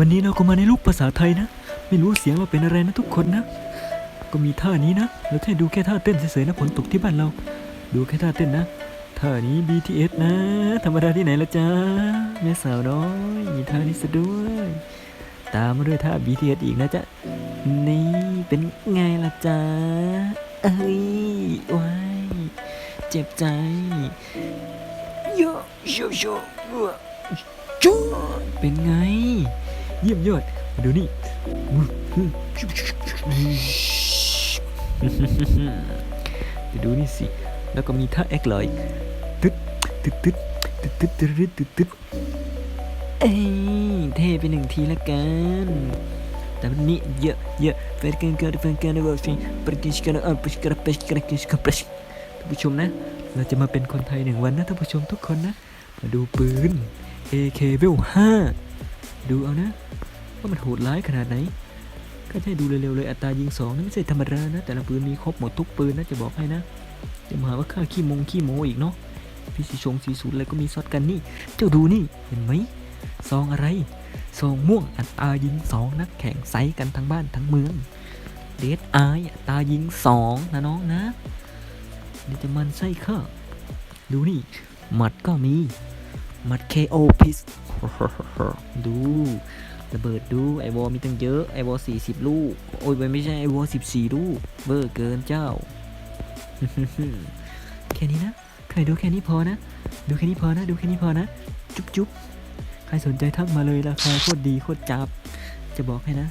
วันนี้เราก็มาในรูปภาษาไทยนะ ไม่รู้เสียงเราเป็นอะไรนะทุกคนนะ ก็มีท่านี้นะเราแค่ดูแค่ท่าเต้นเฉยๆนะฝนตกที่บ้านเรา ดูแค่ท่าเต้นนะ ท่านี้ BTS นะ ธรรมดาที่ไหนละจ๊ะ แม่สาวน้อยมีท่านี้ซะด้วย ตามมาด้วยท่า BTS อีกนะจ๊ะ นี่เป็นไงละจ๊ะ เอ้ยว้ายเจ็บใจโยโยโยจูเป็นไง เยี่ยมยอด มาดูนี่ไปดูนี่สิ แล้วก็มีท่าแอคเลยตึ๊ดตึ๊ดตึ๊ดตึ๊ดตึ๊ดตึ๊ดตึ๊ดตึ๊ดเอ้ยเท่ไปหนึ่งทีละกัน แต่วันนี้เยอะเยอะแฟนกันกันแฟนกันว่าฟิปรกิชกันอะปชกระปชกระกิชกระปชท่านผู้ชมนะ เราจะมาเป็นคนไทยหนึ่งวันนะท่านผู้ชมทุกคนนะ มาดูปืน AK เวล5 ดูเอานะ ว่ามันโหดร้ายขนาดไหน ก็ให้ดูเร็วๆเลยอัตรายิงสองนั่นไม่ใช่ธรรมดานะ แต่ละปืนมีครบหมดทุกปืนนะจะบอกให้นะจะมาหาว่าค่าขี้มงขี้โมอีกเนาะพี่สีชงสีสูตรอะไรก็มีซอดกันนี่ เจ้าดูนี่เห็นไหมซองอะไรซองม่วงอัตรายิงสองนักแข่งไซส์กันทั้งบ้านทั้งเมืองเดดไออัตรายิงสองนะน้องนะเดี๋ยวจะมันไส้ข้าดูนี่หมัดก็มี มัด KO พิสดู ระเบิดดู ไอวอมีตั้งเยอะ ไอวอสี่สิบลูก โอ้ยไม่ใช่ไอวอสิบสี่ลูก เบอร์เกินเจ้า แค่นี้นะ ใครดูแค่นี้พอนะ ดูแค่นี้พอนะ ดูแค่นี้พอนะ จุ๊บจุ๊บใครสนใจทักมาเลยราคาโคตรดีโคตรจับ จะบอกให้นะ